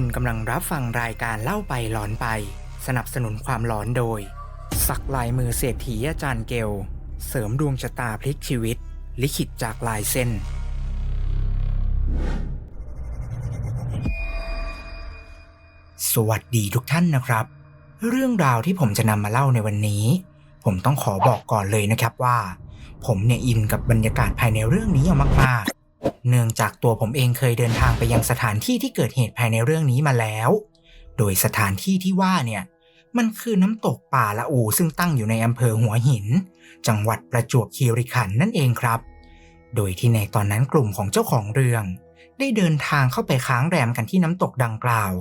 คุณกำลังรับฟังรายการเล่าไปหลอนไป สนับสนุนความหลอนโดย สักลายมือเศรษฐีอาจารย์เกล เสริมดวงชะตาพลิกชีวิต ลิขิตจากลายเส้น สวัสดีทุกท่านนะครับ เรื่องราวที่ผมจะนำมาเล่าในวันนี้ ผมต้องขอบอกก่อนเลยนะครับว่า ผมเนี่ยอินกับบรรยากาศภายในเรื่องนี้อย่างมากๆ เนื่องจากตัวผมเองเคยเดินทางไปยังสถานที่ที่เกิดเหตุภายในเรื่องนี้มาแล้ว โดยสถานที่ที่ว่าเนี่ย มันคือน้ำตกป่าละอูซึ่งตั้งอยู่ในอำเภอหัวหิน จังหวัดประจวบคีรีขันธ์นั่นเองครับ โดยที่ในตอนนั้นกลุ่มของเจ้าของเรื่อง ได้เดินทางเข้าไปค้างแรมกันที่น้ำตกดังกล่าว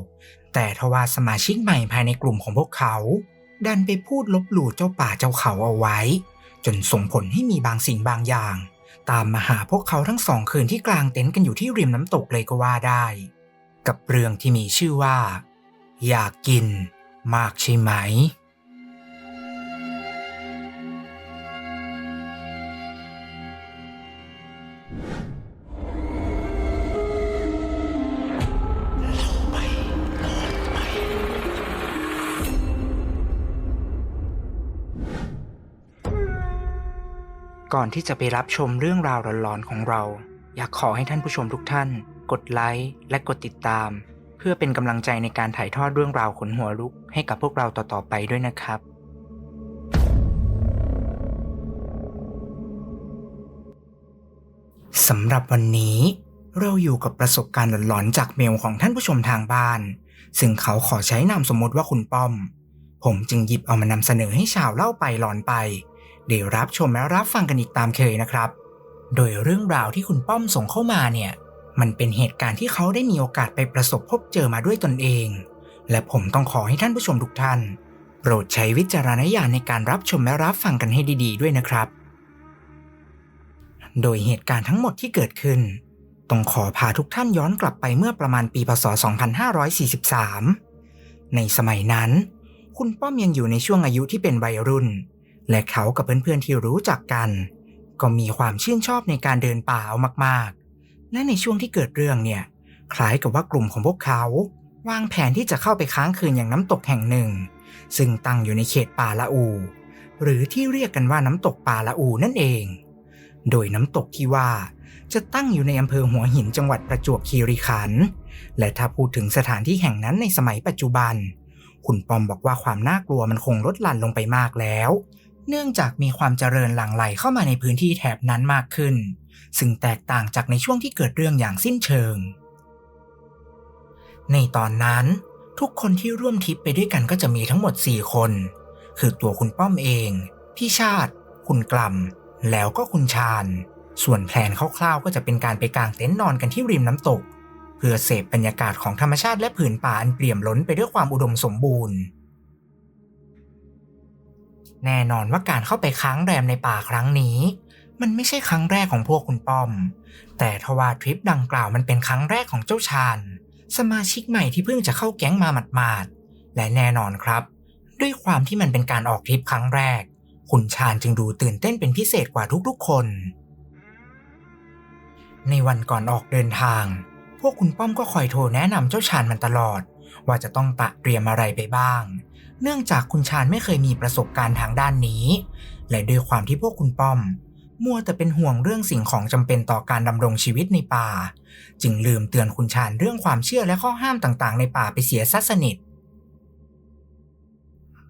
แต่ทว่าสมาชิกใหม่ภายในกลุ่มของพวกเขา ดันไปพูดลบหลู่เจ้าป่าเจ้าเขาเอาไว้ จนส่งผลให้มีบางสิ่งบางอย่าง ตามมาหาพวกเขาทั้งสองคืนที่กลางเต็นท์กันอยู่ที่ริมน้ำตกเลยก็ว่าได้ กับเรื่องที่มีชื่อว่า อยากกินมากใช่ไหม ก่อนที่จะไปรับชมเรื่องราวหลอนๆของเรา อยากขอให้ท่านผู้ชมทุกท่าน กดไลค์และกดติดตาม เพื่อเป็นกำลังใจในการถ่ายทอดเรื่องราวขนหัวลุกให้กับพวกเราต่อๆไปด้วยนะครับ สำหรับวันนี้เราอยู่กับประสบการณ์หลอนๆจากเมลของท่านผู้ชมทางบ้าน ซึ่งเขาขอใช้นามสมมติว่าคุณป้อม ผมจึงหยิบเอามานำเสนอให้ชาวเล่าไปหลอนไป เดี๋ยวรับชมและรับฟังกันอีกตามเคยนะครับ โดยเรื่องราวที่คุณป้อมส่งเข้ามาเนี่ย มันเป็นเหตุการณ์ที่เขาได้มีโอกาสไปประสบพบเจอมาด้วยตนเอง และผมต้องขอให้ท่านผู้ชมทุกท่าน โปรดใช้วิจารณญาณในการรับชมและรับฟังกันให้ดี ๆ ด้วยนะครับ โดยเหตุการณ์ทั้งหมดที่เกิดขึ้น ต้องขอพาทุกท่านย้อนกลับไปเมื่อประมาณปีพศ 2543 ในสมัยนั้น คุณป้อมยังอยู่ในช่วงอายุที่เป็นวัยรุ่น และเขากับเพื่อนๆที่รู้จักกัน ก็มีความชื่นชอบในการเดินป่าเอามากๆ และในช่วงที่เกิดเรื่องเนี่ย คล้ายกับว่ากลุ่มของพวกเขา วางแผนที่จะเข้าไปค้างคืนอย่างน้ำตกแห่งหนึ่ง ซึ่งตั้งอยู่ในเขตป่าละอู หรือที่เรียกกันว่าน้ำตกป่าละอูนั่นเอง โดยน้ำตกที่ว่าจะตั้งอยู่ในอำเภอหัวหินจังหวัดประจวบคีรีขันธ์และถ้าพูดถึงสถานที่แห่งนั้นในสมัยปัจจุบัน คุณปอมบอกว่าความน่ากลัวมันคงลดหลั่นลงไปมากแล้ว เนื่องจากมีความเจริญหลั่งไหลเข้ามาในพื้นที่แถบนั้นมากขึ้น ซึ่งแตกต่างจากในช่วงที่เกิดเรื่องอย่างสิ้นเชิง ในตอนนั้นทุกคนที่ร่วมทริปไปด้วยกันก็จะมีทั้งหมด 4 คน คือตัวคุณป้อมเอง พี่ชาติ คุณกล่ำแล้วก็คุณชาญ ส่วนแผนคร่าวๆก็จะเป็นการไปกางเต็นท์นอนกันที่ริมน้ำตก เพื่อเสพบรรยากาศของธรรมชาติและผืนป่าอันเปี่ยมล้นไปด้วยความอุดมสมบูรณ์ แน่นอนว่าการเข้าไปค้างแรมในป่าครั้งนี้ มันไม่ใช่ครั้งแรกของพวกคุณป้อม แต่ทว่าทริปดังกล่าวมันเป็นครั้งแรกของเจ้าชาญสมาชิกใหม่ที่เพิ่งจะเข้าแก๊งมาหมาดๆและแน่นอนครับ ด้วยความที่มันเป็นการออกทริปครั้งแรก คุณชาญจึงดูตื่นเต้นเป็นพิเศษกว่าทุกๆคน ในวันก่อนออกเดินทาง พวกคุณป้อมก็คอยโทรแนะนำเจ้าชาญมันตลอด ว่าจะต้องตะเตรียมอะไรไปบ้าง เนื่องจากคุณชาญไม่เคยมีประสบการณ์ทางด้านนี้ และด้วยความที่พวกคุณป้อม มัวแต่เป็นห่วงเรื่องสิ่งของจำเป็นต่อการดำรงชีวิตในป่า จึงลืมเตือนคุณชาญเรื่องความเชื่อและข้อห้ามต่างๆ ในป่าไปเสียซัสนิท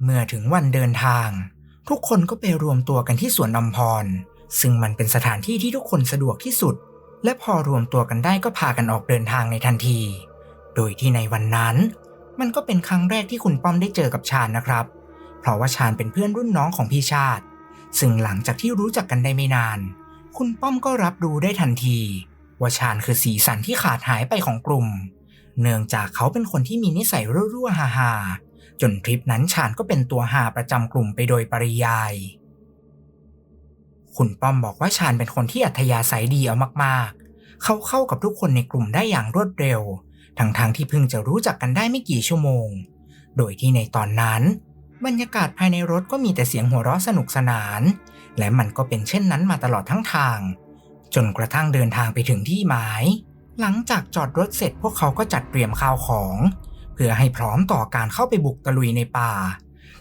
เมื่อถึงวันเดินทาง ทุกคนก็ไปรวมตัวกันที่สวนอมพร ซึ่งมันเป็นสถานที่ที่ทุกคนสะดวกที่สุด และพอรวมตัวกันได้ก็พากันออกเดินทางในทันที โดยที่ในวันนั้น มันก็เป็นครั้งแรกที่คุณป้อมได้เจอกับชาญนะครับ เพราะว่าชาญเป็นเพื่อนรุ่นน้องของพี่ชาติ ซึ่งหลังจากที่รู้จักกันได้ไม่นาน คุณป้อมก็รับรู้ได้ทันที ว่าชาญคือสีสันที่ขาดหายไปของกลุ่ม เนื่องจากเขาเป็นคนที่มีนิสัยรั่วๆฮาๆจนทริปนั้นชาญก็เป็นตัวหาประจำกลุ่มไปโดยปริยาย คุณป้อมบอกว่าชาญเป็นคนที่อัธยาศัยดีเอามากๆ เขาเข้ากับทุกคนในกลุ่มได้อย่างรวดเร็ว ทั้งๆทที่เพิ่งจะรู้จักกันได้ไม่กี่ชั่วโมง โดยที่ในตอนนั้น บรรยากาศภายในรถก็มีแต่เสียงหัวเราะสนุกสนาน และมันก็เป็นเช่นนั้นมาตลอดทั้งทาง จนกระทั่งเดินทางไปถึงที่หมาย หลังจากจอดรถเสร็จพวกเขาก็จัดเตรียมข้าวของ เพื่อให้พร้อมต่อการเข้าไปบุกตะลุยในป่า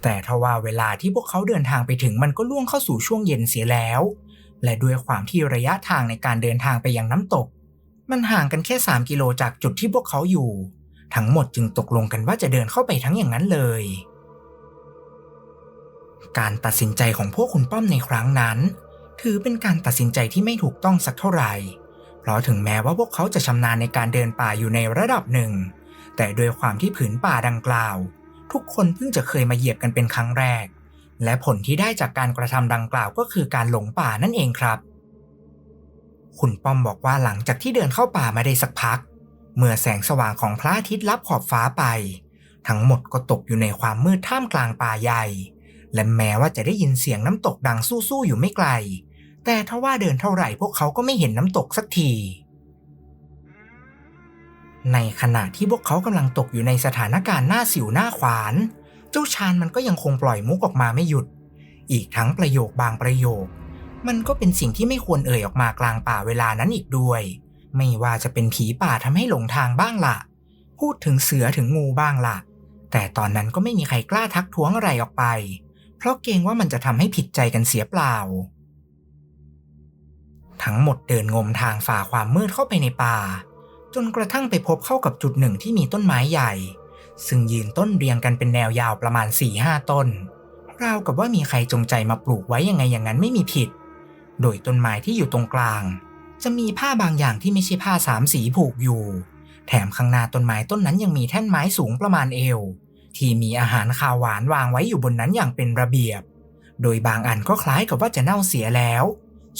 แต่ทว่าเวลาที่พวกเขาเดินทางไปถึงมันก็ล่วงเข้าสู่ช่วงเย็นเสียแล้ว และด้วยความที่ระยะทางในการเดินทางไปยังน้ำตก มันห่างกันแค่ 3 กิโลจากจุดที่พวกเขาอยู่ ทั้งหมดจึงตกลงกันว่าจะเดินเข้าไปทั้งอย่างนั้นเลย การตัดสินใจของพวกคุณป้อมในครั้งนั้น ถือเป็นการตัดสินใจที่ไม่ถูกต้องสักเท่าไหร่ เพราะถึงแม้ว่าพวกเขาจะชำนาญในการเดินป่าอยู่ในระดับหนึ่ง แต่ด้วยความที่ผืนป่าดังกล่าว ทุกคนเพิ่งจะเคยมาเหยียบกันเป็นครั้งแรก และผลที่ได้จากการกระทำดังกล่าวก็คือการหลงป่านั่นเองครับ คุณป้อมบอกว่าหลังจากที่เดินเข้าป่ามาได้สักพัก เมื่อแสงสว่างของพระอาทิตย์ลับขอบฟ้าไป ทั้งหมดก็ตกอยู่ในความมืดท่ามกลางป่าใหญ่ และแม้ว่าจะได้ยินเสียงน้ำตกดังสู้ๆอยู่ไม่ไกล แต่ทว่าเดินเท่าไหร่พวกเขาก็ไม่เห็นน้ำตกสักที ในขณะที่พวกเขากำลังตกอยู่ในสถานการณ์หน้าสิวหน้าขวาน เจ้าชานมันก็ยังคงปล่อยมุกออกมาไม่หยุด อีกทั้งประโยคบางประโยค มันก็เป็นสิ่งที่ไม่ควรเอ่ยออกมากลางป่าเวลานั้นอีกด้วย ไม่ว่าจะเป็นผีป่าทำให้หลงทางบ้างล่ะ พูดถึงเสือถึงงูบ้างล่ะ แต่ตอนนั้นก็ไม่มีใครกล้าทักท้วงอะไรออกไป เพราะเกรงว่ามันจะทำให้ผิดใจกันเสียเปล่า ทั้งหมดเดินงมทางฝ่าความมืดเข้าไปในป่า จนกระทั่งไปพบเข้ากับจุดหนึ่งที่มีต้นไม้ใหญ่ ซึ่งยืนต้นเรียงกันเป็นแนวยาวประมาณ4ี่ห้าต้นราวกับว่ามีใครจงใจมาปลูกไว้ยังไงอย่างนั้นไม่มีผิด โดยต้นไม้ที่อยู่ตรงกลาง จะมีผ้าบางอย่างที่ไม่ใช่ผ้าสามสีผูกอยู่ แถมข้างหน้าต้นไม้ต้นนั้นยังมีแท่นไม้สูงประมาณเอว ที่มีอาหารคาวหวานวางไว้อยู่บนนั้นอย่างเป็นระเบียบ โดยบางอันก็คล้ายกับว่าจะเน่าเสียแล้ว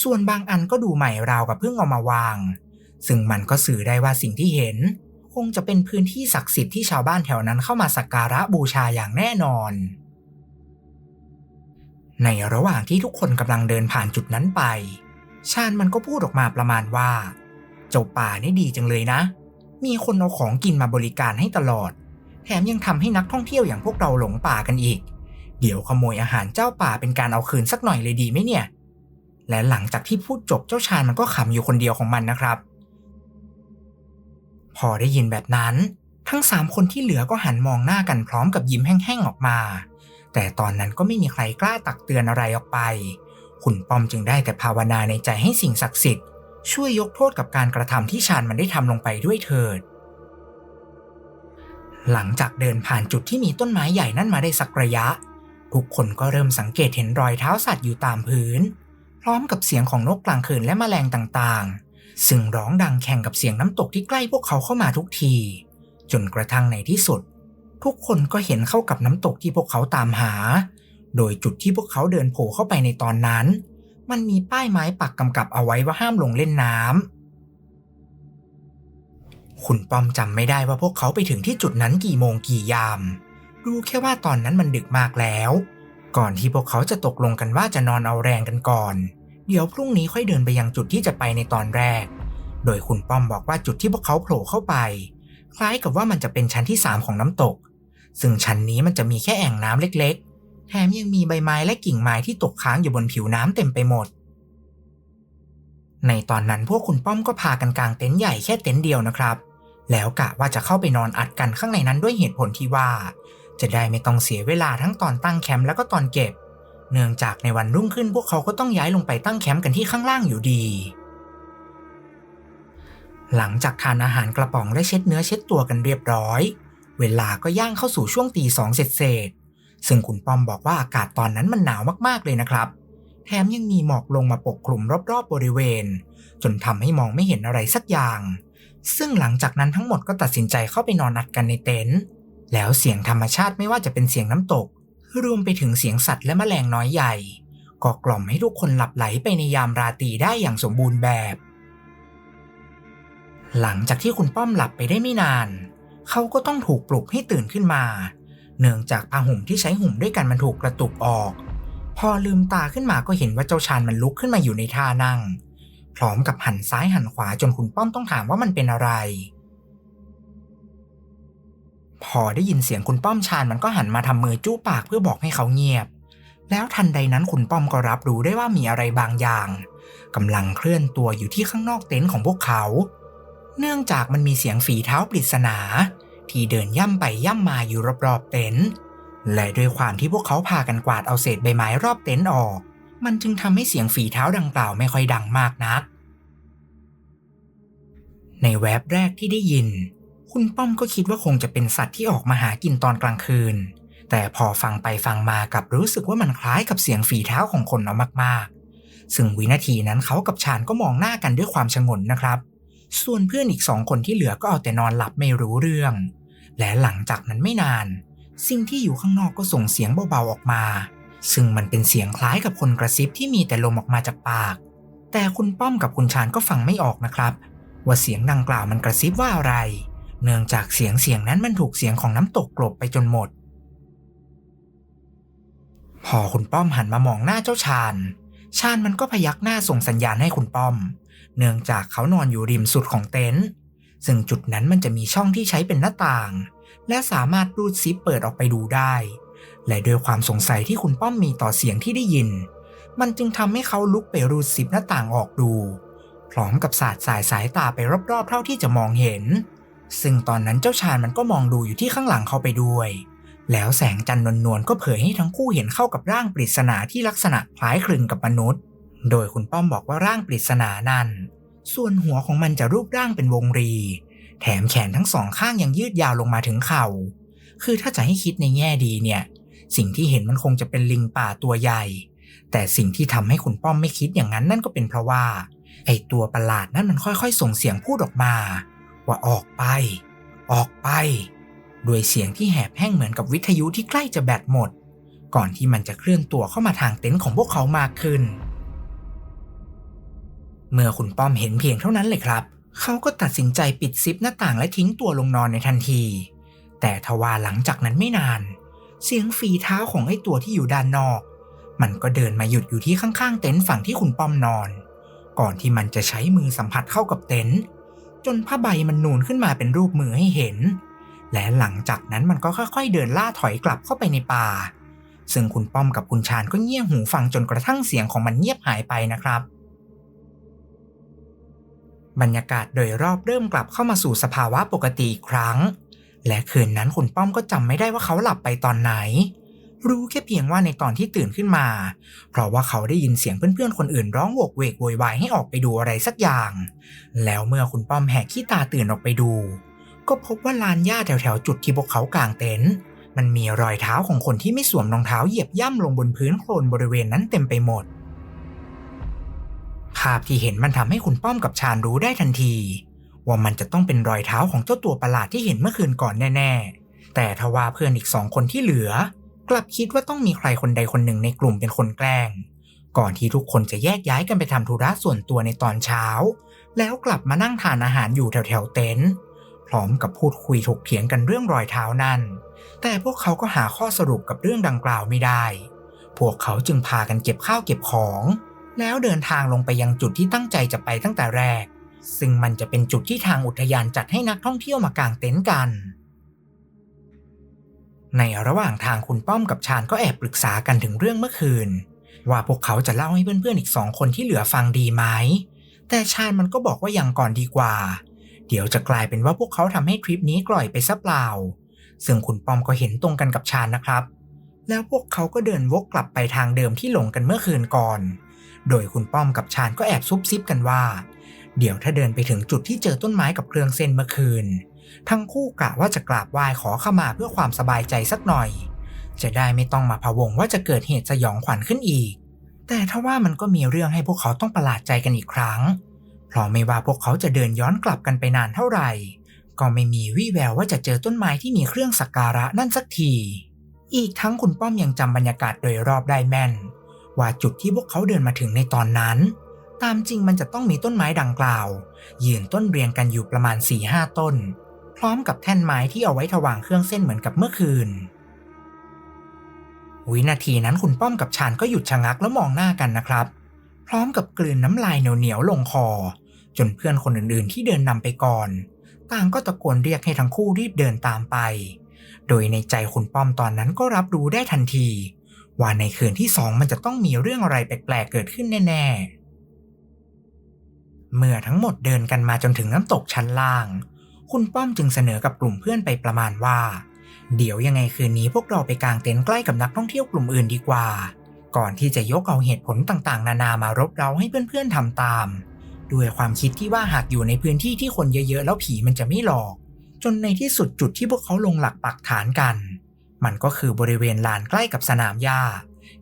ส่วนบางอันก็ดูใหม่ราวกับเพิ่งเอามาวาง ซึ่งมันก็สื่อได้ว่าสิ่งที่เห็น คงจะเป็นพื้นที่ศักดิ์สิทธิ์ที่ชาวบ้านแถวนั้นเข้ามาสักการะบูชาอย่างแน่นอน ในระหว่างที่ทุกคนกำลังเดินผ่านจุดนั้นไป ชาญมันก็พูดออกมาประมาณว่า เจ้าป่านี่ดีจังเลยนะ มีคนเอาของกินมาบริการให้ตลอด แถมยังทำให้นักท่องเที่ยวอย่างพวกเราหลงป่ากันอีก เดี๋ยวขโมยอาหารเจ้าป่าเป็นการเอาคืนสักหน่อยเลยดีไหมเนี่ย และหลังจากที่พูดจบเจ้าชายมันก็ขำอยู่คนเดียวของมันนะครับ พอได้ยินแบบนั้น ทั้งสามคนที่เหลือก็หันมองหน้ากันพร้อมกับยิ้มแห้งๆออกมา แต่ตอนนั้นก็ไม่มีใครกล้าตักเตือนอะไรออกไปคุณป้อมจึงได้แต่ภาวนาในใจให้สิ่งศักดิ์สิทธิ์ช่วยยกโทษกับการกระทำที่ชานมันได้ทำลงไปด้วยเถิด หลังจากเดินผ่านจุดที่มีต้นไม้ใหญ่นั่นมาได้สักระยะ ทุกคนก็เริ่มสังเกตเห็นรอยเท้าสัตว์อยู่ตามพื้น พร้อมกับเสียงของนกกลางคืนและแมลงต่างๆ ซึ่งร้องดังแข่งกับเสียงน้ำตกที่ใกล้พวกเขาเข้ามาทุกที จนกระทั่งในที่สุด ทุกคนก็เห็นเข้ากับน้ำตกที่พวกเขาตามหา โดยจุดที่พวกเขาเดินโผล่เข้าไปในตอนนั้น มันมีป้ายไม้ปักกำกับเอาไว้ว่าห้ามลงเล่นน้ำคุณป้อมจำไม่ได้ว่าพวกเขาไปถึงที่จุดนั้นกี่โมงกี่ยาม รู้แค่ว่าตอนนั้นมันดึกมากแล้ว ก่อนที่พวกเขาจะตกลงกันว่าจะนอนเอาแรงกันก่อน เดี๋ยวพรุ่งนี้ค่อยเดินไปยังจุดที่จะไปในตอนแรก โดยคุณป้อมบอกว่าจุดที่พวกเขาโผล่เข้าไปคล้ายกับว่ามันจะเป็นชั้นที่ 3 ของน้ำตก ซึ่งชั้นนี้มันจะมีแค่แอ่งน้ำเล็กๆ แถมยังมีใบไม้และกิ่งไม้ที่ตกค้างอยู่บนผิวน้ำเต็มไปหมด ในตอนนั้นพวกคุณป้อมก็พากันกางเต็นท์ใหญ่แค่เต็นท์เดียวนะครับ แล้วกะว่าจะเข้าไปนอนอัดกันข้างในนั้นด้วยเหตุผลที่ว่า จะได้ไม่ต้องเสียเวลาทั้งตอนตั้งแคมป์แล้วก็ตอนเก็บ เนื่องจากในวันรุ่งขึ้นพวกเขาก็ต้องย้ายลงไปตั้งแคมป์กันที่ข้างล่างอยู่ดีหลังจากทานอาหารกระป๋องและเช็ดเนื้อเช็ดตัวกันเรียบร้อย เวลาก็ย่างเข้าสู่ช่วงตีสองเศษๆซึ่งคุณป้อมบอกว่าอากาศตอนนั้นมันหนาวมากๆเลยนะครับ แถมยังมีหมอกลงมาปกคลุมรอบๆบริเวณ จนทำให้มองไม่เห็นอะไรสักอย่าง ซึ่งหลังจากนั้นทั้งหมดก็ตัดสินใจเข้าไปนอนอัดกันในเต็นท์แล้วเสียงธรรมชาติไม่ว่าจะเป็นเสียงน้ำตก รวมไปถึงเสียงสัตว์และแมลงน้อยใหญ่ก็กล่อมให้ทุกคนหลับไหลไปในยามราตรีได้อย่างสมบูรณ์แบบ หลังจากที่คุณป้อมหลับไปได้ไม่นาน เขาก็ต้องถูกปลุกให้ตื่นขึ้นมา เนื่องจากผ้าห่มที่ใช้ห่มด้วยกันมันถูกกระตุกออก พอลืมตาขึ้นมาก็เห็นว่าเจ้าชานมันลุกขึ้นมาอยู่ในท่านั่ง พร้อมกับหันซ้ายหันขวาจนคุณป้อมต้องถามว่ามันเป็นอะไร พอได้ยินเสียงคุณป้อมชานมันก็หันมาทำมือจู้ปากเพื่อบอกให้เขาเงียบ แล้วทันใดนั้นคุณป้อมก็รับรู้ได้ว่ามีอะไรบางอย่างกำลังเคลื่อนตัวอยู่ที่ข้างนอกเต็นท์ของพวกเขา เนื่องจากมันมีเสียงฝีเท้าปริศนา ที่เดินย่ำไปย่ำมาอยู่รอบๆเต็นท์และด้วยความที่พวกเขาพากันกวาดเอาเศษใบไม้รอบเต็นท์ออก มันจึงทำให้เสียงฝีเท้าดังกล่าวไม่ค่อยดังมากนัก ในแวบแรกที่ได้ยิน คุณป้อมก็คิดว่าคงจะเป็นสัตว์ที่ออกมาหากินตอนกลางคืน แต่พอฟังไปฟังมากับรู้สึกว่ามันคล้ายกับเสียงฝีเท้าของคนเอามากๆ ซึ่งวินาทีนั้นเขากับชานก็มองหน้ากันด้วยความชงนนะครับ ส่วนเพื่อนอีกสองคนที่เหลือก็เอาแต่นอนหลับไม่รู้เรื่อง และหลังจากนั้นไม่นาน สิ่งที่อยู่ข้างนอกก็ส่งเสียงเบาๆออกมา ซึ่งมันเป็นเสียงคล้ายกับคนกระซิบที่มีแต่ลมออกมาจากปาก แต่คุณป้อมกับคุณชานก็ฟังไม่ออกนะครับ ว่าเสียงดังกล่าวมันกระซิบว่าอะไร เนื่องจากเสียงเสียงนั้นมันถูกเสียงของน้ำตกกลบไปจนหมด พอคุณป้อมหันมามองหน้าเจ้าชานชานมันก็พยักหน้าส่งสัญญาณให้คุณป้อม เนื่องจากเขานอนอยู่ริมสุดของเต็นท์ซึ่งจุดนั้นมันจะมีช่องที่ใช้เป็นหน้าต่าง และสามารถรูดซิปเปิดออกไปดูได้ และด้วยความสงสัยที่คุณป้อมมีต่อเสียงที่ได้ยิน มันจึงทำให้เขาลุกไปรูดซิปหน้าต่างออกดู พร้อมกับสาดสายสายตาไปรอบๆ เท่าที่จะมองเห็น ซึ่งตอนนั้นเจ้าชายมันก็มองดูอยู่ที่ข้างหลังเขาไปด้วย แล้วแสงจันทร์นวลๆก็เผยให้ทั้งคู่เห็นเข้ากับร่างปริศนาที่ลักษณะคล้ายคลึงกับมนุษย์ โดยคุณป้อมบอกว่าร่างปริศนานั้น ส่วนหัวของมันจะรูปร่างเป็นวงรี แถมแขนทั้งสองข้างยังยืดยาวลงมาถึงเข่า คือถ้าจะให้คิดในแง่ดีเนี่ย สิ่งที่เห็นมันคงจะเป็นลิงป่าตัวใหญ่ แต่สิ่งที่ทำให้คุณป้อมไม่คิดอย่างนั้นนั่นก็เป็นเพราะว่า ไอตัวประหลาดนั้นมันค่อยๆ ส่งเสียงพูดออกมา ว่าออกไป ออกไป ด้วยเสียงที่แหบแห้งเหมือนกับวิทยุที่ใกล้จะแบตหมด ก่อนที่มันจะเคลื่อนตัวเข้ามาทางเต็นท์ของพวกเขามากขึ้น เมื่อคุณป้อมเห็นเพียงเท่านั้นเลยครับ เขาก็ตัดสินใจปิดซิปหน้าต่างและทิ้งตัวลงนอนในทันที แต่ทว่าหลังจากนั้นไม่นาน เสียงฝีเท้าของไอ้ตัวที่อยู่ด้านนอก มันก็เดินมาหยุดอยู่ที่ข้างๆเต็นท์ฝั่งที่คุณป้อมนอน ก่อนที่มันจะใช้มือสัมผัสเข้ากับเต็นท์จนผ้าใบมันนูนขึ้นมาเป็นรูปมือให้เห็น และหลังจากนั้นมันก็ค่อยๆ เดินล่าถอยกลับเข้าไปในป่า ซึ่งคุณป้อมกับคุณชานก็เงี่ยหูฟังจนกระทั่งเสียงของมันเงียบหายไปนะครับ บรรยากาศโดยรอบเริ่มกลับเข้ามาสู่สภาวะปกติอีกครั้ง และคืนนั้นคุณป้อมก็จำไม่ได้ว่าเขาหลับไปตอนไหน รู้แค่เพียงว่าในตอนที่ตื่นขึ้นมา เพราะว่าเขาได้ยินเสียงเพื่อนๆคนอื่นร้องโวกเวกโวยวายให้ออกไปดูอะไรสักอย่าง แล้วเมื่อคุณป้อมแหกขี้ตาตื่นออกไปดู ก็พบว่าลานหญ้าแถวๆจุดที่พวกเขากางเต็นท์มันมีรอยเท้าของคนที่ไม่สวมรองเท้าเหยียบย่ำลงบนพื้นโคลนบริเวณนั้นเต็มไปหมดาพที่เห็นมันทำให้คุณป้อมกับชาญรู้ได้ทันที ว่ามันจะต้องเป็นรอยเท้าของเจ้าตัวประหลาดที่เห็นเมื่อคืนก่อนแน่ๆ แต่ทว่าเพื่อนอีกสองคนที่เหลือ กลับคิดว่าต้องมีใครคนใดคนหนึ่งในกลุ่มเป็นคนแกล้ง ก่อนที่ทุกคนจะแยกย้ายกันไปทำธุระส่วนตัวในตอนเช้า แล้วกลับมานั่งทานอาหารอยู่แถวๆเต็นท์พร้อมกับพูดคุยถกเถียงกันเรื่องรอยเท้านั่น แต่พวกเขาก็หาข้อสรุปกับเรื่องดังกล่าวไม่ได้ พวกเขาจึงพากันเก็บข้าวเก็บของ แล้วเดินทางลงไปยังจุดที่ตั้งใจจะไปตั้งแต่แรก ซึ่งมันจะเป็นจุดที่ทางอุทยานจัดให้นักท่องเที่ยวมากางเต็นท์กัน ในระหว่างทางคุณป้อมกับชาญก็แอบปรึกษากันถึงเรื่องเมื่อคืน ว่าพวกเขาจะเล่าให้เพื่อนๆอีกสองคนที่เหลือฟังดีไหม แต่ชาญมันก็บอกว่ายังก่อนดีกว่า เดี๋ยวจะกลายเป็นว่าพวกเขาทำให้ทริปนี้กล่อยไปซะเปล่า ซึ่งคุณป้อมก็เห็นตรงกันกับชาญนะครับ แล้วพวกเขาก็เดินวกกลับไปทางเดิมที่หลงกันเมื่อคืนก่อน โดยคุณป้อมกับชาญก็แอบซุบซิบกันว่า เดี๋ยวถ้าเดินไปถึงจุดที่เจอต้นไม้กับเครื่องเส้นเมื่อคืน ทั้งคู่กะว่าจะกราบไหว้ขอขมาเพื่อความสบายใจสักหน่อย จะได้ไม่ต้องมาพะวงว่าจะเกิดเหตุสยองขวัญขึ้นอีก แต่ถ้าว่ามันก็มีเรื่องให้พวกเขาต้องประหลาดใจกันอีกครั้ง เพราะไม่ว่าพวกเขาจะเดินย้อนกลับกันไปนานเท่าไหร่ ก็ไม่มีวี่แววว่าจะเจอต้นไม้ที่มีเครื่องสักการะนั่นสักที อีกทั้งคุณป้อมยังจำบรรยากาศโดยรอบได้แม่น ว่าจุดที่พวกเขาเดินมาถึงในตอนนั้น ตามจริงมันจะต้องมีต้นไม้ดังกล่าว ยืนต้นเรียงกันอยู่ประมาณ4ี่ห้าต้น พร้อมกับแท่นไม้ที่เอาไว้ถวางเครื่องเส้นเหมือนกับเมื่อคืน วินาทีนั้นคุณป้อมกับชานก็หยุดชะงักแล้วมองหน้ากันนะครับ พร้อมกับกลืนน้ำลายเหนียวๆลงคอ จนเพื่อนคนอื่นๆ ที่เดินนำไปก่อน ต่างก็ตะโกนเรียกให้ทั้งคู่รีบเดินตามไป โดยในใจคุณป้อมตอนนั้นก็รับรู้ได้ทันที ว่าในคืนที่สองมันจะต้องมีเรื่องอะไรแปลกๆเกิดขึ้นแน่ๆ เมื่อทั้งหมดเดินกันมาจนถึงน้ำตกชั้นล่าง คุณป้อมจึงเสนอกับกลุ่มเพื่อนไปประมาณว่า เดี๋ยวยังไงคืนนี้พวกเราไปกางเต็นท์ใกล้กับนักท่องเที่ยวกลุ่มอื่นดีกว่า ก่อนที่จะยกเอาเหตุผลต่างๆ นานามารบเราให้เพื่อนๆทำตาม ด้วยความคิดที่ว่าหากอยู่ในพื้นที่ที่คนเยอะๆแล้วผีมันจะไม่หลอก จนในที่สุดจุดที่พวกเขาลงหลักปักฐานกัน มันก็คือบริเวณลานใกล้กับสนามหญ้า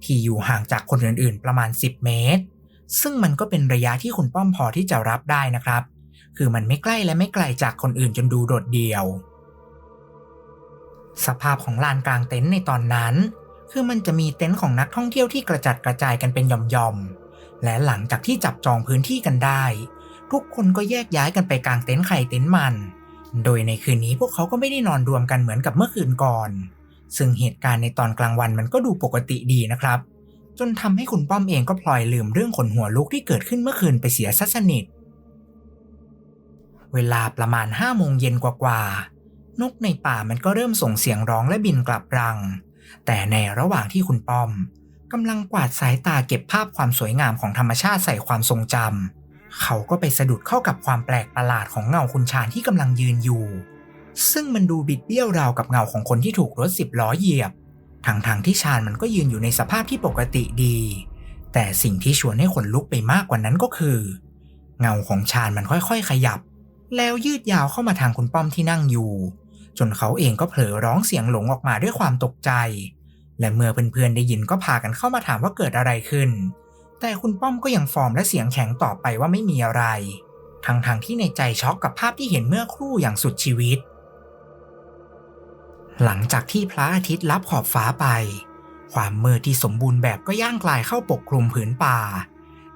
ที่อยู่ห่างจากคนอื่นๆ ประมาณ 10 เมตร ซึ่งมันก็เป็นระยะที่คุณป้อมพอที่จะรับได้นะครับ คือมันไม่ใกล้และไม่ไกลจากคนอื่นจนดูโดดเดี่ยว สภาพของลานกลางเต็นท์ในตอนนั้น คือมันจะมีเต็นท์ของนักท่องเที่ยวที่กระจัดกระจายกันเป็นหย่อมๆ และหลังจากที่จับจองพื้นที่กันได้ ทุกคนก็แยกย้ายกันไปกลางเต็นท์ใครเต็นท์มัน โดยในคืนนี้พวกเขาก็ไม่ได้นอนรวมกันเหมือนกับเมื่อคืนก่อน ซึ่งเหตุการณ์ในตอนกลางวันมันก็ดูปกติดีนะครับ จนทำให้คุณป้อมเองก็พลอยลืมเรื่องขนหัวลุกที่เกิดขึ้นเมื่อคืนไปเสียซะสนิท เวลาประมาณห้าโมงเย็นกว่าๆนกในป่ามันก็เริ่มส่งเสียงร้องและบินกลับรัง แต่ในระหว่างที่คุณป้อมกำลังกวาดสายตาเก็บภาพความสวยงามของธรรมชาติใส่ความทรงจำเขาก็ไปสะดุดเข้ากับความแปลกประหลาดของเงาคุณชานที่กำลังยืนอยู่ ซึ่งมันดูบิดเบี้ยวราวกับเงาของคนที่ถูกรถสิบล้อเหยียบทางทางๆที่ชานมันก็ยืนอยู่ในสภาพที่ปกติดี แต่สิ่งที่ชวนให้ขนลุกไปมากกว่านั้นก็คือ เงาของชานมันค่อยๆ ขยับ แล้วยืดยาวเข้ามาทางคุณป้อมที่นั่งอยู่ จนเขาเองก็เผลอร้องเสียงหลงออกมาด้วยความตกใจ และเมื่อเพื่อนๆได้ยินก็พากันเข้ามาถามว่าเกิดอะไรขึ้น แต่คุณป้อมก็ยังฟอร์มและเสียงแข็งตอบไปว่าไม่มีอะไรทั้งๆที่ในใจช็อกกับภาพที่เห็นเมื่อครู่อย่างสุดชีวิต หลังจากที่พระอาทิตย์ลับขอบฟ้าไป ความมืดที่สมบูรณ์แบบก็ย่างกลายเข้าปกคลุมผืนป่า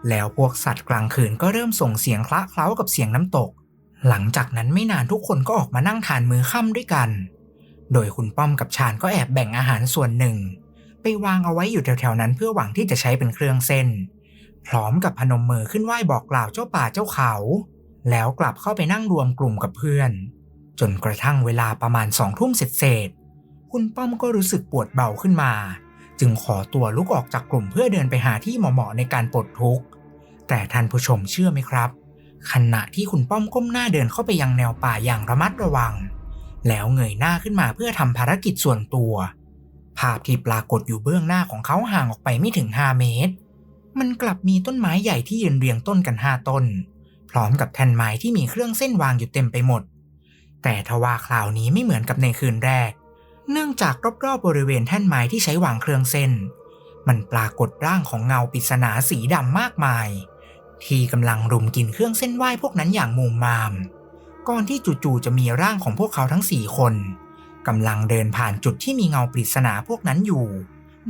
แล้วพวกสัตว์กลางคืนก็เริ่มส่งเสียงคละเคล้ากับเสียงน้ำตก หลังจากนั้นไม่นานทุกคนก็ออกมานั่งทานมื้อค่ำด้วยกัน โดยคุณป้อมกับชาญก็แอบแบ่งอาหารส่วนหนึ่ง ไปวางเอาไว้อยู่แถวๆนั้นเพื่อหวังที่จะใช้เป็นเครื่องเส้น พร้อมกับพนมมือขึ้นไหว้บอกกล่าวเจ้าป่าเจ้าเขา แล้วกลับเข้าไปนั่งรวมกลุ่มกับเพื่อน จนกระทั่งเวลาประมาณสองทุ่มเสร็จๆคุณป้อมก็รู้สึกปวดเบาขึ้นมา จึงขอตัวลุกออกจากกลุ่มเพื่อเดินไปหาที่เหมาะๆในการปลดทุกข์แต่ท่านผู้ชมเชื่อไหมครับ ขณะที่คุณป้อมก้มหน้าเดินเข้าไปยังแนวป่าอย่างระมัดระวัง แล้วเงยหน้าขึ้นมาเพื่อทำภารกิจส่วนตัว ภาพที่ปรากฏอยู่เบื้องหน้าของเขาห่างออกไปไม่ถึง 5 เมตร มันกลับมีต้นไม้ใหญ่ที่ยืนเรียงต้นกัน5ต้น พร้อมกับแท่นไม้ที่มีเครื่องเส้นวางอยู่เต็มไปหมด แต่ทว่าคราวนี้ไม่เหมือนกับในคืนแรก เนื่องจากรอบๆบริเวณแท่นไม้ที่ใช้วางเครื่องเส้น มันปรากฏร่างของเงาปริศนาสีดำมากมาย ที่กำลังรุมกินเครื่องเส้นไหว้พวกนั้นอย่างมุมมาม ก่อนที่จู่ๆจะมีร่างของพวกเขาทั้งสี่คนกำลังเดินผ่านจุดที่มีเงาปริศนาพวกนั้นอยู่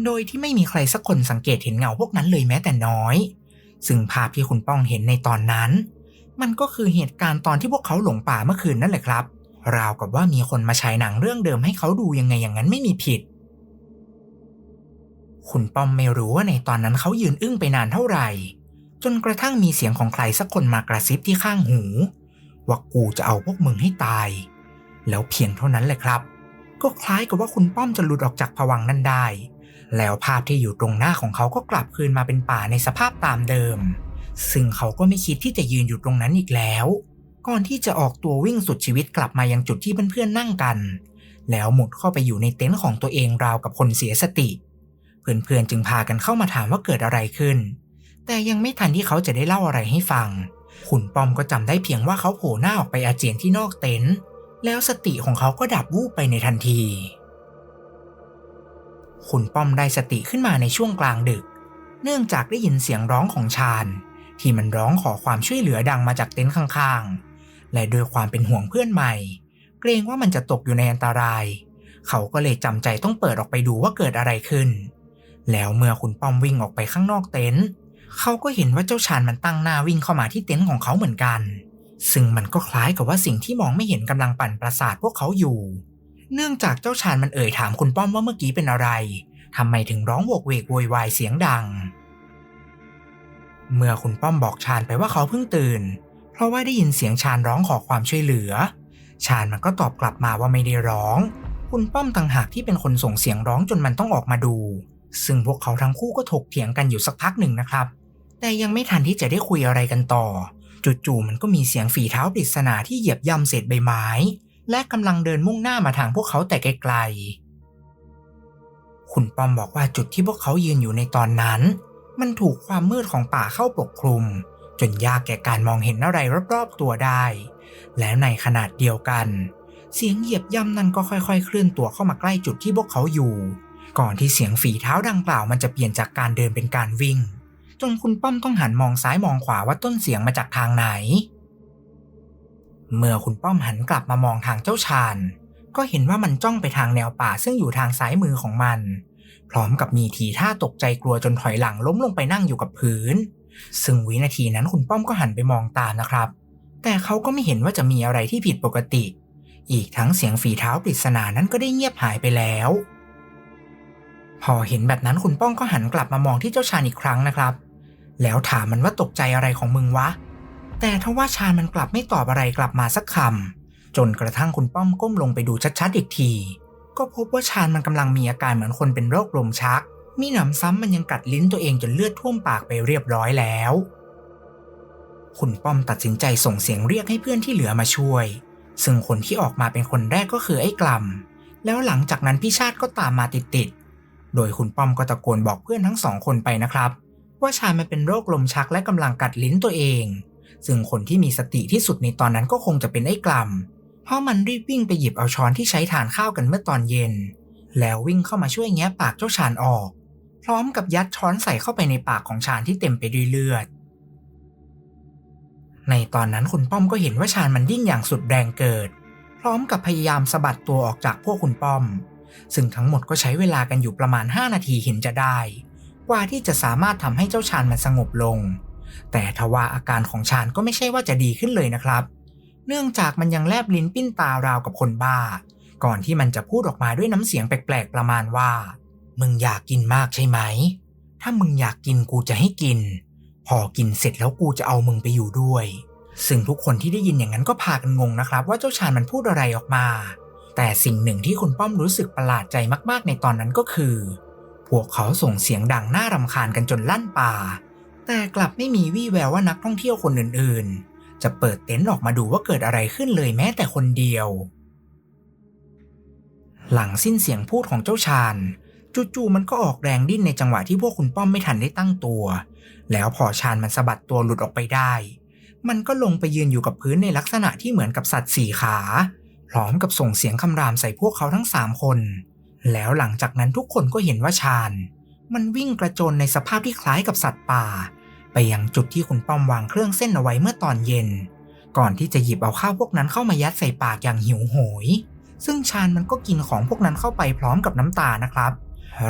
โดยที่ไม่มีใครสักคนสังเกตเห็นเงาพวกนั้นเลยแม้แต่น้อย ซึ่งภาพที่คุณป้องเห็นในตอนนั้น มันก็คือเหตุการณ์ตอนที่พวกเขาหลงป่าเมื่อคืนนั่นแหละครับ ราวกับว่ามีคนมาฉายหนังเรื่องเดิมให้เขาดูยังไงอย่างนั้นไม่มีผิด คุณป้อมไม่รู้ว่าในตอนนั้นเขายืนอึ้งไปนานเท่าไหร่ จนกระทั่งมีเสียงของใครสักคนมากระซิบที่ข้างหู ว่ากูจะเอาพวกมึงให้ตาย แล้วเพียงเท่านั้นแหละครับ ก็คล้ายกับว่าคุณป้อมจะหลุดออกจากผวังนั้นได้ แล้วภาพที่อยู่ตรงหน้าของเขาก็กลับคืนมาเป็นป่าในสภาพตามเดิม ซึ่งเขาก็ไม่คิดที่จะยืนอยู่ตรงนั้นอีกแล้ว ก่อนที่จะออกตัววิ่งสุดชีวิตกลับมายังจุดที่เพื่อนๆนั่งกัน แล้วหมุดเข้าไปอยู่ในเต็นท์ของตัวเองราวกับคนเสียสติ เพื่อนๆจึงพากันเข้ามาถามว่าเกิดอะไรขึ้น แต่ยังไม่ทันที่เขาจะได้เล่าอะไรให้ฟัง ขุนปอมก็จำได้เพียงว่าเขาโผล่หน้าออกไปอาเจียนที่นอกเต็นท์แล้วสติของเขาก็ดับวูบไปในทันที ขุนป้อมได้สติขึ้นมาในช่วงกลางดึก เนื่องจากได้ยินเสียงร้องของชาญที่มันร้องขอความช่วยเหลือดังมาจากเต็นท์ข้างๆ และด้วยความเป็นห่วงเพื่อนใหม่ เกรงว่ามันจะตกอยู่ในอันตราย เขาก็เลยจำใจต้องเปิดออกไปดูว่าเกิดอะไรขึ้น แล้วเมื่อคุณป้อมวิ่งออกไปข้างนอกเต็นท์เขาก็เห็นว่าเจ้าชานมันตั้งหน้าวิ่งเข้ามาที่เต็นท์ของเขาเหมือนกัน ซึ่งมันก็คล้ายกับว่าสิ่งที่มองไม่เห็นกำลังปั่นประสาทพวกเขาอยู่ เนื่องจากเจ้าชานมันเอ่ยถามคุณป้อมว่าเมื่อกี้เป็นอะไรทำไมถึงร้องโวกเวกโวยวายเสียงดัง เมื่อคุณป้อมบอกชานไปว่าเขาเพิ่งตื่น เพราะว่าได้ยินเสียงชานร้องขอความช่วยเหลือ ชานมันก็ตอบกลับมาว่าไม่ได้ร้อง คุณป้อมต่างหากที่เป็นคนส่งเสียงร้องจนมันต้องออกมาดู ซึ่งพวกเขาทั้งคู่ก็ถกเถียงกันอยู่สักพักหนึ่งนะครับ แต่ยังไม่ทันที่จะได้คุยอะไรกันต่อ จู่ๆมันก็มีเสียงฝีเท้าปริศนาที่เหยียบย่ำเศษใบไม้ และกำลังเดินมุ่งหน้ามาทางพวกเขาแต่ไกลๆ คุณป้อมบอกว่าจุดที่พวกเขายืนอยู่ในตอนนั้น มันถูกความมืดของป่าเข้าปกคลุม จนยากแก่การมองเห็นอะไรรอบๆตัวได้ และในขนาดเดียวกัน เสียงเหยียบย่ำนั้นก็ค่อย ๆ เคลื่อนตัวเข้ามาใกล้จุดที่พวกเขาอยู่ ก่อนที่เสียงฝีเท้าดังกล่าวมันจะเปลี่ยนจากการเดินเป็นการวิ่ง จนคุณป้อมต้องหันมองซ้ายมองขวาว่าต้นเสียงมาจากทางไหน เมื่อคุณป้อมหันกลับมามองทางเจ้าชาญก็เห็นว่ามันจ้องไปทางแนวป่าซึ่งอยู่ทางซ้ายมือของมัน พร้อมกับมีทีท่าตกใจกลัวจนถอยหลังล้มลงไปนั่งอยู่กับพื้น ซึ่งวินาทีนั้นคุณป้อมก็หันไปมองตามนะครับ แต่เขาก็ไม่เห็นว่าจะมีอะไรที่ผิดปกติ อีกทั้งเสียงฝีเท้าปริศนานั้นก็ได้เงียบหายไปแล้ว พอเห็นแบบนั้นคุณป้องก็หันกลับมามองที่เจ้าชาญอีกครั้งนะครับ แล้วถามมันว่าตกใจอะไรของมึงวะ แต่ทว่าชาญมันกลับไม่ตอบอะไรกลับมาสักคำจนกระทั่งคุณป้อมก้มลงไปดูชัดๆอีกที ก็พบว่าชาญมันกำลังมีอาการเหมือนคนเป็นโรคลมชัก มีหนำซ้ำมันยังกัดลิ้นตัวเองจนเลือดท่วมปากไปเรียบร้อยแล้ว คุณป้อมตัดสินใจส่งเสียงเรียกให้เพื่อนที่เหลือมาช่วย ซึ่งคนที่ออกมาเป็นคนแรกก็คือไอ้กล่ำแล้วหลังจากนั้นพี่ชาติก็ตามมาติดๆ โดยคุณป้อมก็ตะโกนบอกเพื่อนทั้งสองคนไปนะครับ ว่าชายมันเป็นโรคลมชักและกำลังกัดลิ้นตัวเอง ซึ่งคนที่มีสติที่สุดในตอนนั้นก็คงจะเป็นไอ้กล่ำเพราะมันรีบวิ่งไปหยิบเอาช้อนที่ใช้ทานข้าวกันเมื่อตอนเย็น แล้ววิ่งเข้ามาช่วยแงะปากเจ้าชานออก พร้อมกับยัดช้อนใส่เข้าไปในปากของชานที่เต็มไปด้วยเลือด ในตอนนั้นคุณป้อมก็เห็นว่าชานมันดิ้นอย่างสุดแรงเกิด พร้อมกับพยายามสะบัดตัวออกจากพวกคุณป้อม ซึ่งทั้งหมดก็ใช้เวลากันอยู่ประมาณ 5 นาทีเห็นจะได้ กว่าที่จะสามารถทำให้เจ้าชานมันสงบลง แต่ทว่าอาการของชานก็ไม่ใช่ว่าจะดีขึ้นเลยนะครับ เนื่องจากมันยังแลบลิ้นปิ้นตาราวกับคนบ้า ก่อนที่มันจะพูดออกมาด้วยน้ำเสียงแปลกๆประมาณว่า มึงอยากกินมากใช่ไหม ถ้ามึงอยากกินกูจะให้กิน พอกินเสร็จแล้วกูจะเอามึงไปอยู่ด้วย ซึ่งทุกคนที่ได้ยินอย่างนั้นก็พากันงงนะครับ ว่าเจ้าชานมันพูดอะไรออกมา แต่สิ่งหนึ่งที่คุณป้อมรู้สึกประหลาดใจมากๆ ในตอนนั้นก็คือ พวกเขาส่งเสียงดังน่ารำคาญกันจนลั่นป่า แต่กลับไม่มีวี่แววว่านักท่องเที่ยวคนอื่นๆ จะเปิดเต็นท์ออกมาดูว่าเกิดอะไรขึ้นเลยแม้แต่คนเดียว หลังสิ้นเสียงพูดของเจ้าชาญ จู่ๆมันก็ออกแรงดิ้นในจังหวะที่พวกคุณป้อมไม่ทันได้ตั้งตัว แล้วพอชาญมันสะบัดตัวหลุดออกไปได้ มันก็ลงไปยืนอยู่กับพื้นในลักษณะที่เหมือนกับสัตว์สี่ขา พร้อมกับส่งเสียงคำรามใส่พวกเขาทั้งสามคน แล้วหลังจากนั้นทุกคนก็เห็นว่าชาญมันวิ่งกระโจนในสภาพที่คล้ายกับสัตว์ป่า ไปยังจุดที่คุณป้อมวางเครื่องเส้นเอาไว้เมื่อตอนเย็น ก่อนที่จะหยิบเอาข้าวพวกนั้นเข้ามายัดใส่ปากอย่างหิวโหย ซึ่งชาญมันก็กินของพวกนั้นเข้าไปพร้อมกับน้ำตานะครับ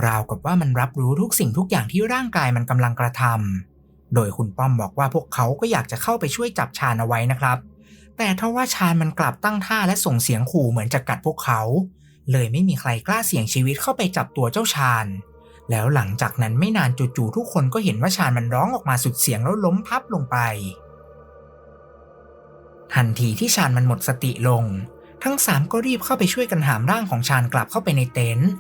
ราวกับว่ามันรับรู้ทุกสิ่งทุกอย่างที่ร่างกายมันกำลังกระทำโดยคุณป้อมบอกว่าพวกเขาก็อยากจะเข้าไปช่วยจับชาญเอาไว้นะครับ แต่ทว่าชาญมันกลับตั้งท่าและส่งเสียงขู่เหมือนจะกัดพวกเขา เลยไม่มีใครกล้าเสี่ยงชีวิตเข้าไปจับตัวเจ้าชาญแล้วหลังจากนั้นไม่นานจู่ๆทุกคนก็เห็นว่าชาญมันร้องออกมาสุดเสียงแล้วล้มพับลงไป ทันทีที่ชาญมันหมดสติลง ทั้งสามก็รีบเข้าไปช่วยกันหามร่างของชาญกลับเข้าไปในเต็นท์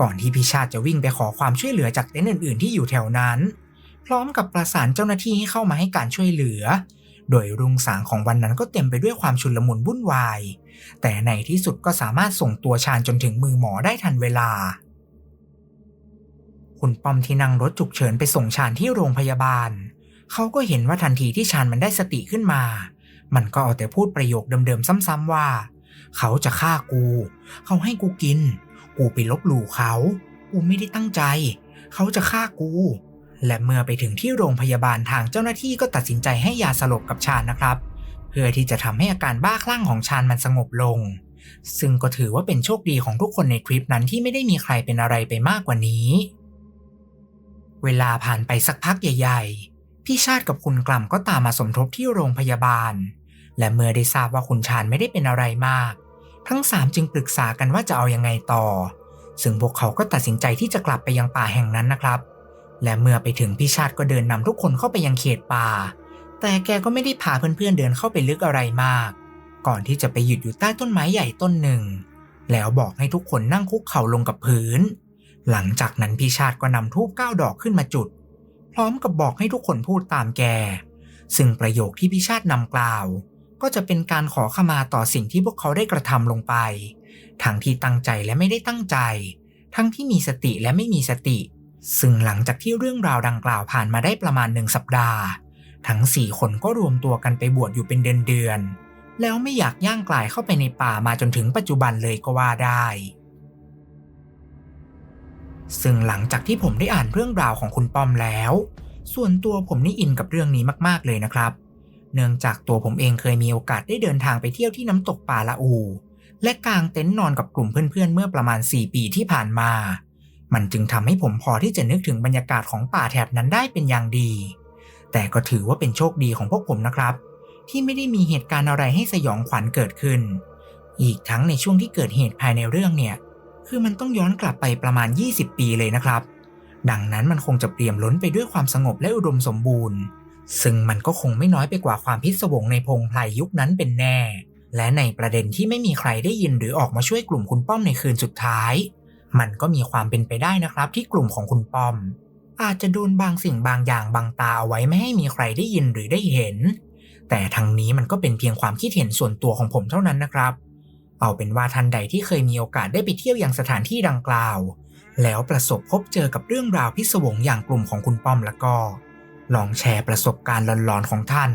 ก่อนที่พิชาติจะวิ่งไปขอความช่วยเหลือจากเต็นท์อื่นๆที่อยู่แถวนั้น พร้อมกับประสานเจ้าหน้าที่ให้เข้ามาให้การช่วยเหลือ โดยรุ่งสางของวันนั้นก็เต็มไปด้วยความชุลมุนวุ่นวาย แต่ในที่สุดก็สามารถส่งตัวชาญจนถึงมือหมอได้ทันเวลา คุณป้อมที่นั่งรถฉุกเฉินไปส่งชาญที่โรงพยาบาล เขาก็เห็นว่าทันทีที่ชาญมันได้สติขึ้นมา มันก็เอาแต่พูดประโยคเดิมๆซ้ำๆว่า เขาจะฆ่ากู เขาให้กูกิน กูไปลบหลู่เขา กูไม่ได้ตั้งใจ เขาจะฆ่ากู และเมื่อไปถึงที่โรงพยาบาลทางเจ้าหน้าที่ก็ตัดสินใจให้ยาสลบกับชาญนะครับ เพื่อที่จะทำให้อาการบ้าคลั่งของชาญมันสงบลง ซึ่งก็ถือว่าเป็นโชคดีของทุกคนในทริปนั้นที่ไม่ได้มีใครเป็นอะไรไปมากกว่านี้ เวลาผ่านไปสักพักใหญ่ ๆ พี่ชาติกับคุณกล่ำก็ตามมาสมทบที่โรงพยาบาล และเมื่อได้ทราบว่าคุณชาญไม่ได้เป็นอะไรมาก ทั้งสามจึงปรึกษากันว่าจะเอายังไงต่อ ซึ่งพวกเขาก็ตัดสินใจที่จะกลับไปยังป่าแห่งนั้นนะครับ และเมื่อไปถึงพี่ชาติก็เดินนำทุกคนเข้าไปยังเขตป่า แต่แกก็ไม่ได้พาเพื่อนๆเดินเข้าไปลึกอะไรมาก ก่อนที่จะไปหยุดอยู่ใต้ต้นไม้ใหญ่ต้นหนึ่ง แล้วบอกให้ทุกคนนั่งคุกเข่าลงกับพื้น หลังจากนั้นพี่ชาติก็นำทูบเก้าดอกขึ้นมาจุด พร้อมกับบอกให้ทุกคนพูดตามแก ซึ่งประโยคที่พิชาตินำกล่าว ก็จะเป็นการขอขมาต่อสิ่งที่พวกเขาได้กระทำลงไป ทั้งที่ตั้งใจและไม่ได้ตั้งใจ ทั้งที่มีสติและไม่มีสติ ซึ่งหลังจากที่เรื่องราวดังกล่าวผ่านมาได้ประมาณหนึ่งสัปดาห์ ทั้งสี่คนก็รวมตัวกันไปบวชอยู่เป็นเดือนๆ แล้วไม่อยากย่างกลายเข้าไปในป่ามาจนถึงปัจจุบันเลยก็ว่าได้ ซึ่งหลังจากที่ผมได้อ่านเรื่องราวของคุณป้อมแล้ว ส่วนตัวผมนี่อินกับเรื่องนี้มากๆเลยนะครับ เนื่องจากตัวผมเองเคยมีโอกาสได้เดินทางไปเที่ยวที่น้ำตกป่าละอู และกางเต็นท์นอนกับกลุ่มเพื่อนๆเมื่อประมาณ 4 ปีที่ผ่านมา มันจึงทำให้ผมพอที่จะนึกถึงบรรยากาศของป่าแถบนั้นได้เป็นอย่างดี แต่ก็ถือว่าเป็นโชคดีของพวกผมนะครับ ที่ไม่ได้มีเหตุการณ์อะไรให้สยองขวัญเกิดขึ้น อีกทั้งในช่วงที่เกิดเหตุภายในเรื่องเนี่ย คือมันต้องย้อนกลับไปประมาณ 20 ปีเลยนะครับ ดังนั้นมันคงจะเปี่ยมล้นไปด้วยความสงบและอุดมสมบูรณ์ ซึ่งมันก็คงไม่น้อยไปกว่าความพิศวงในพงไพรยุคนั้นเป็นแน่ และในประเด็นที่ไม่มีใครได้ยินหรือออกมาช่วยกลุ่มคุณป้อมในคืนสุดท้าย มันก็มีความเป็นไปได้นะครับที่กลุ่มของคุณป้อม อาจจะโดนบางสิ่งบางอย่างบังตาเอาไว้ไม่ให้มีใครได้ยินหรือได้เห็น แต่ทางนี้มันก็เป็นเพียงความคิดเห็นส่วนตัวของผมเท่านั้นนะครับ เอาเป็นว่าท่านใดที่เคยมีโอกาสได้ไปเที่ยวยังสถานที่ดังกล่าว แล้วประสบพบเจอกับเรื่องราวพิศวงอย่างกลุ่มของคุณป้อมแล้วก็ ลองแชร์ประสบการณ์หลอนๆของท่าน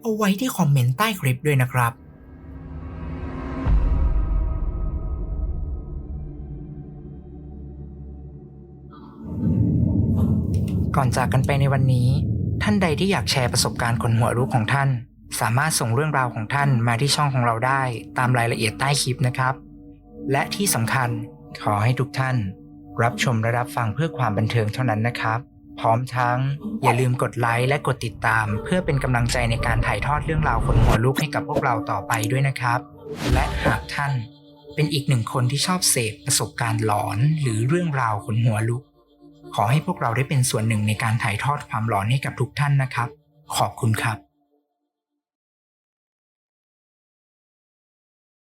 เอาไว้ที่คอมเมนต์ใต้คลิปด้วยนะครับก่อนจากกันไปในวันนี้ ท่านใดที่อยากแชร์ประสบการณ์คนหัวรู้ของท่าน สามารถส่งเรื่องราวของท่านมาที่ช่องของเราได้ตามรายละเอียดใต้คลิปนะครับ และที่สำคัญขอให้ทุกท่าน รับชมและรับฟังเพื่อความบันเทิงเท่านั้นนะครับ พร้อมทั้งอย่าลืมกดไลค์และกดติดตาม เพื่อเป็นกำลังใจในการถ่ายทอดเรื่องราวคนหัวลุกให้กับพวกเราต่อไปด้วยนะครับ และหากท่านเป็นอีกหนึ่งคนที่ชอบเสพประสบการณ์หลอนหรือเรื่องราวขนหัวลุก ขอให้พวกเราได้เป็นส่วนหนึ่งในการถ่ายทอดความหลอนให้กับทุกท่านนะครับ ขอบคุณครับ